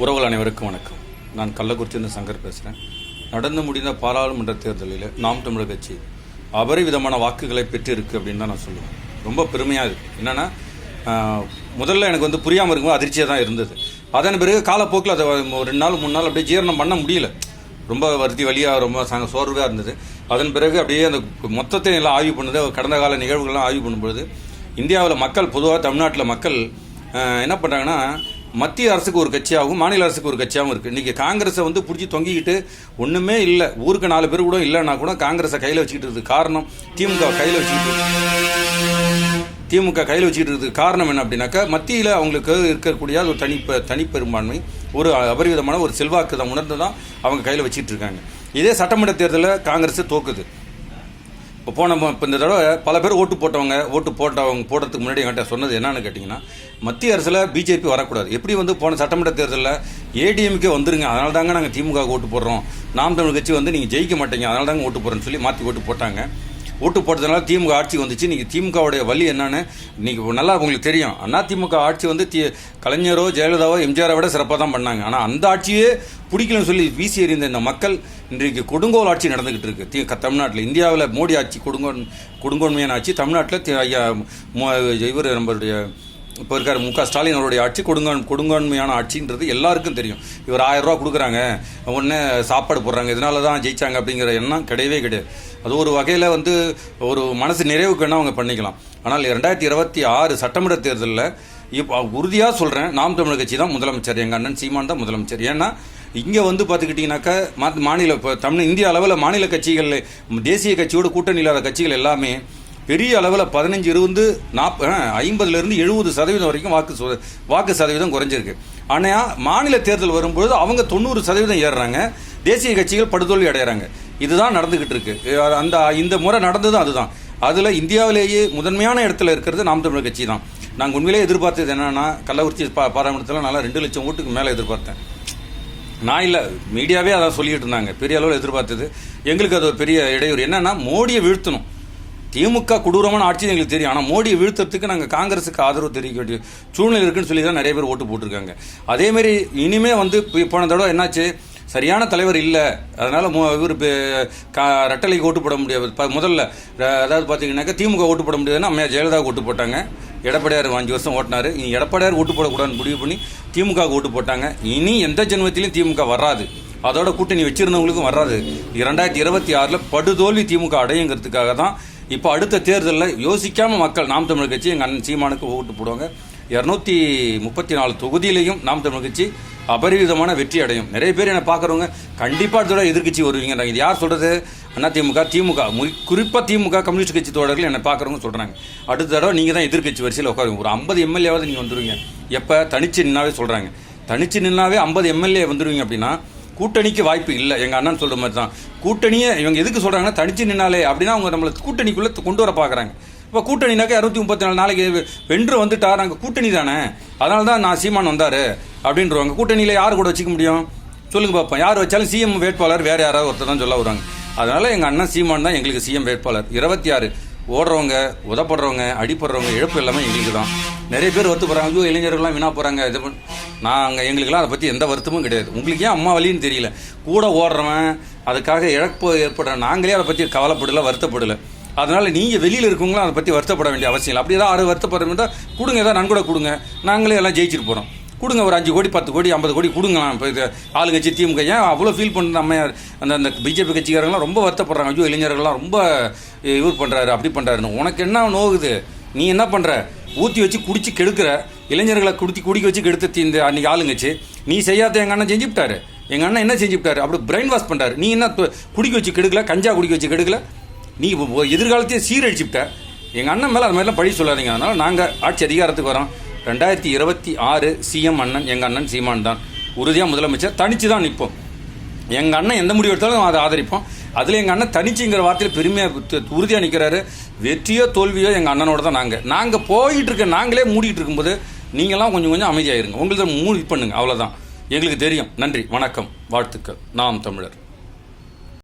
உறவுகள் அனைவருக்கும் வணக்கம். நான் கள்ளக்குறிச்சியிருந்து சங்கர் பேசுகிறேன் நடந்து முடிந்த பாராளுமன்ற தேர்தலில் நாம் தமிழர் கட்சி அபரிவிதமான வாக்குகளை பெற்றிருக்கு அப்படின்னு தான் நான் சொல்லுவேன். ரொம்ப பெருமையாக இருக்குது என்னென்னா முதல்ல எனக்கு வந்து புரியாமல் இருக்கும்போது அதிர்ச்சியாக தான் இருந்தது. அதன் பிறகு காலப்போக்கில் அதை ரெண்டு நாள் மூணு நாள் அப்படியே ஜீரணம் பண்ண முடியல. ரொம்ப வருத்தி வழியாக ரொம்ப சங்க சோர்வாக இருந்தது. அதன் பிறகு அப்படியே அந்த மொத்தத்தை எல்லாம் ஆய்வு பண்ணுது. கடந்த கால நிகழ்வுகள்லாம் ஆய்வு பண்ணும்பொழுது இந்தியாவில் மக்கள் பொதுவாக தமிழ்நாட்டில் மக்கள் என்ன பண்ணுறாங்கன்னா மத்திய அரசுக்கு ஒரு கட்சியாகவும் மாநில அரசுக்கு ஒரு கட்சியாகவும் இருக்குது இன்றைக்கி காங்கிரஸை வந்து பிடிச்சி தொங்கிக்கிட்டு ஒன்றுமே இல்லை. ஊருக்கு நாலு பேர் கூட இல்லைன்னா கூட காங்கிரஸை கையில் வச்சுக்கிட்டு இருக்குது காரணம் திமுக கையில் வச்சுக்கிட்டு திமுக கையில் வச்சுக்கிட்டு இருக்கிறது காரணம் என்ன அப்படின்னாக்கா மத்தியில் அவங்களுக்கு இருக்கக்கூடிய ஒரு தனி தனிப்பெரும்பான்மை ஒரு அபரிவிதமான ஒரு செல்வாக்கு தான் உணர்ந்து தான் அவங்க கையில் வச்சுட்டு இருக்காங்க. இதே சட்டமன்ற தேர்தலில் காங்கிரஸ் தோக்குது. இப்போ போன இப்போ இந்த தடவை பல பேர் ஓட்டு போட்டவங்க ஓட்டு போட்டவங்க போடுறதுக்கு முன்னாடி என்கிட்ட சொன்னது என்னன்னு கேட்டிங்கன்னா மத்திய அரசில் பிஜேபி வரக்கூடாது. எப்படி வந்து போன சட்டமன்ற தேர்தலில் ஏடிஎம்கே வந்துருங்க அதனால தாங்க நாங்கள் திமுக ஓட்டு போடுறோம். நாம் தமிழ் கட்சி வந்து நீங்கள் ஜெயிக்க மாட்டீங்க அதனால தாங்க ஓட்டு போடுறோன்னு சொல்லி மாற்றி ஓட்டு போட்டாங்க. ஓட்டு போட்டதுனால திமுக ஆட்சி வந்துச்சு. நீங்கள் திமுகவுடைய வழி என்னன்னு நீங்கள் நல்லா உங்களுக்கு தெரியும். அண்ணா திமுக ஆட்சி வந்து தி கலைஞரோ ஜெயலலிதாவோ எம்ஜிஆரை விட சிறப்பாக தான் பண்ணாங்க. ஆனால் அந்த ஆட்சியே பிடிக்கலன்னு சொல்லி வீசி எறிந்த இந்த மக்கள் இன்றைக்கு கொடுங்கோல் ஆட்சி நடந்துகிட்டு இருக்கு. தி தமிழ்நாட்டில். இந்தியாவில் மோடி ஆட்சி கொடுங்கோன் கொடுங்கோன்மையான ஆட்சி தமிழ்நாட்டில் ஐயா இவர் நம்மளுடைய இப்போ இருக்கார் மு க. ஸ்டாலின் அவருடைய ஆட்சி கொடுங்கோன் கொடுங்கோன்மையான ஆட்சின்றது எல்லாருக்கும் தெரியும். இவர் ஆயிரம் ரூபா கொடுக்குறாங்க. ஒன்று சாப்பாடு போடுறாங்க. இதனால தான் ஜெயிச்சாங்க அப்படிங்கிற எண்ணம் கிடையவே கிடையாது. அது ஒரு வகையில் வந்து ஒரு மனசு நிறைவுக்கு வேணால் அவங்க பண்ணிக்கலாம். ஆனால் ரெண்டாயிரத்தி இருபத்தி ஆறு சட்டமன்ற தேர்தலில் இப்போ உறுதியாக சொல்கிறேன் நாம் தமிழ் கட்சி தான் முதலமைச்சர் எங்கள் அண்ணன் சீமான் தான் முதலமைச்சர். ஏன்னா இங்கே வந்து பார்த்துக்கிட்டிங்கனாக்கா மா- மாநில இப்போ தமிழ் இந்திய அளவில் மாநில கட்சிகள் தேசிய கட்சியோட கூட்டணி இல்லாத கட்சிகள் எல்லாமே பெரிய அளவில் பதினஞ்சு இருபது நாப் ஐம்பதுலேருந்து எழுபது சதவீதம் வரைக்கும் வாக்கு வாக்கு சதவீதம் குறைஞ்சிருக்கு. ஆனால் மாநில தேர்தல் வரும்பொழுது அவங்க தொண்ணூறு சதவீதம் ஏறுறாங்க தேசிய கட்சிகள் படுதோல்வி அடைகிறாங்க இதுதான் நடந்துக்கிட்டு இருக்கு. அந்த இந்த முறை நடந்ததும் அதுதான். அதில் இந்தியாவிலேயே முதன்மையான இடத்துல இருக்கிறது நாம் தமிழர் கட்சி தான். நாங்கள் உண்மையிலே எதிர்பார்த்தது என்னன்னா கள்ளக்குறிச்சி பா பாராளுமன்றத்தில் நல்லா ரெண்டு லட்சம் ஓட்டுக்கு மேலே எதிர்பார்த்தேன். நான் இல்லை மீடியாவே அதான் சொல்லிட்டு இருந்தாங்க. பெரிய அளவில் எதிர்பார்த்தது. எங்களுக்கு அது ஒரு பெரிய இடையூறு. என்னன்னா மோடியை வீழ்த்தணும். திமுக கொடூரமான ஆட்சி எங்களுக்கு தெரியும். ஆனால் மோடியை வீழ்த்துறதுக்கு நாங்கள் காங்கிரஸுக்கு ஆதரவு தெரிவிக்க வேண்டிய சூழ்நிலை இருக்குன்னு சொல்லி தான் நிறைய பேர் ஓட்டு போட்டிருக்காங்க. அதேமாரி இனிமே வந்து போன தடவை என்னாச்சு? சரியான தலைவர் இல்லை. அதனால் மு இவர் கா ரெட்டலைக்கு ஓட்டு போட முடியாது. ப- முதல்ல அதாவது பார்த்தீங்கன்னாக்கா திமுக ஓட்டு போட முடியாதுன்னா அம்மையா ஜெயலலிதா ஓட்டு போட்டாங்க. எடப்பாடியார் அஞ்சு வருஷம் ஓட்டினாரு. இனி எடப்பாடியார் ஓட்டு போடக்கூடாதுன்னு முடிவு பண்ணி திமுக ஓட்டு போட்டாங்க. இனி எந்த ஜென்மத்திலையும் திமுக வராது. அதோட கூட்டணி வச்சிருந்தவங்களுக்கும் வராது. இரண்டாயிரத்தி இருபத்தி ஆறில் படுதோல்வி திமுக அடையுங்கிறதுக்காக தான் இப்போ அடுத்த தேர்தலில் யோசிக்காமல் மக்கள் நாம் தமிழ் கட்சி எங்கள் அண்ணன் சீமானுக்கு ஓட்டு போடுவாங்க. இரநூத்தி முப்பத்தி நாலு தொகுதியிலையும் நாம் தமிழ் கட்சி அபரிவிதமான வெற்றி அடையும். நிறைய பேர் என்னை பார்க்குறவங்க கண்டிப்பாக இதோட எதிர்க்கட்சி வருவீங்க இது யார் சொல்கிறது அண்ணா திமுக திமுக. குறிப்பாக திமுக கம்யூனிஸ்ட் கட்சி தோழர்கள் என்னை பார்க்குறவங்க சொல்கிறாங்க அடுத்த தடவை நீங்கள் தான் எதிர்க்கட்சி வரிசையில் உட்காருங்க. ஒரு ஐம்பது எம்எல்ஏவாவது நீங்கள் வந்துடுவீங்க எப்போ? தனிச்சு நின்னாவே சொல்கிறாங்க தனிச்சு நின்னாவே ஐம்பது எம்எல்ஏ வந்துடுவீங்க அப்படின்னா கூட்டணிக்கு வாய்ப்பு இல்லை. எங்கள் அண்ணன் சொல்கிற மாதிரி தான். கூட்டணியை இவங்க எதுக்கு சொல்கிறாங்கன்னா தனிச்சு நின்னாலே அப்படின்னா அவங்க நம்மளை கூட்டணிக்குள்ளே கொண்டு வர பார்க்குறாங்க. இப்போ கூட்டணினாக்கா இரநூத்தி முப்பத்தி நாலு நாளைக்கு வென்று வந்துட்டா நாங்கள் கூட்டணி தானே. அதனால தான் நான் சீமான் வந்தார். அப்படின்றவங்க. கூட்டணியில் யார் கூட வச்சுக்க முடியும்? சொல்லுங்க பார்ப்போம் யார் வச்சாலும் சிஎம் வேட்பாளர் வேறு யாராவது ஒருத்தர் தான் சொல்ல வருவாங்க அதனால் எங்கள் அண்ணன் சீமான் தான் எங்களுக்கு சிஎம் வேட்பாளர். இருபத்தி ஆறு ஓடுறவங்க உதப்படுறவங்க அடிப்படுறவங்க இழப்பு எல்லாமே எங்களுக்கு தான். நிறைய பேர் வருத்தப்படுறாங்க ஐயோ இளைஞர்கள்லாம் வீணாக போகிறாங்க இது பண்ண நாங்கள் எங்களுக்கெல்லாம் அதை பற்றி எந்த வருத்தமும் கிடையாது. உங்களுக்கு ஏன் அம்மா வழின்னு தெரியல? கூட ஓடுறவன் அதுக்காக இழப்பு ஏற்படுற நாங்களே அதை பற்றி கவலைப்படலை வருத்தப்படலை. அதனால் நீங்கள் வெளியில் இருக்கவங்களும் அதை பற்றி வருத்தப்பட வேண்டிய அவசியம் இல்லை. அப்படி ஏதாவது ஆறு வருத்தப்படுற இருந்தால் கொடுங்க. ஏதாவது நன்கூட கொடுங்க. நாங்களே எல்லாம் ஜெயிச்சிட்டு போகிறோம் கொடுங்க ஒரு அஞ்சு கோடி பத்து கோடி ஐம்பது கோடி கொடுங்கலாம் இப்போ இது ஆளுங்கட்சி திமுக ஏன் அவ்வளோ ஃபீல் பண்ணுற நம்ம அந்த அந்த பிஜேபி கட்சிக்காரங்களாம் ரொம்ப வருத்தப்படுறாங்க. ஐயோ இளைஞர்கள்லாம் ரொம்ப இவர் பண்ணுறாரு அப்படி பண்ணுறாருன்னு உனக்கு என்ன நோகுது? நீ என்ன பண்ணுற ஊற்றி வச்சு குடிச்சு கெடுக்கிற. இளைஞர்களை குடிச்சு குடிக்க வச்சு கெடுத்து தீந்து அன்றைக்கி ஆளுங்கச்சு நீ செய்யாத எங்கள் அண்ணன் செஞ்சுவிட்டாரு. எங்கள் அண்ணன் என்ன செஞ்சுவிட்டாரு? அப்படி பிரெயின் வாஷ் பண்ணுறாரு நீ என்ன குடிக்க வச்சு கெடுக்கல? கஞ்சா குடிக்க வச்சு கெடுக்கல? நீ எதிர்காலத்தையே சீரழிச்சுவிட்ட. எங்கள் அண்ணன் மேலே அது மாதிரிலாம் பழி சொல்லாதீங்க. அதனால் நாங்கள் ஆட்சி அதிகாரத்துக்கு வரோம். ரெண்டாயிரத்தி இருபத்தி ஆறு சிஎம் அண்ணன் எங்கள் அண்ணன் சீமான் தான். உறுதியாக முதலமைச்சர் தனிச்சு தான் நிற்போம். எங்கள் அண்ணன் எந்த முடிவு எடுத்தாலும் அதை ஆதரிப்போம். அதில் எங்கள் அண்ணன் தனிச்சுங்கிற வார்த்தையில் பெருமையாக உறுதியாக நிற்கிறாரு வெற்றியோ தோல்வியோ எங்கள் அண்ணனோட தான் நாங்கள் நாங்கள் போயிட்டு இருக்க நாங்களே மூடிட்டு இருக்கும்போது நீங்களாம் கொஞ்சம் கொஞ்சம் அமைதியாயிருங்க. உங்களுக்கு மூடி பண்ணுங்க அவ்வளோதான் எங்களுக்கு தெரியும். நன்றி வணக்கம் வாழ்த்துக்கள். நாம் தமிழர்.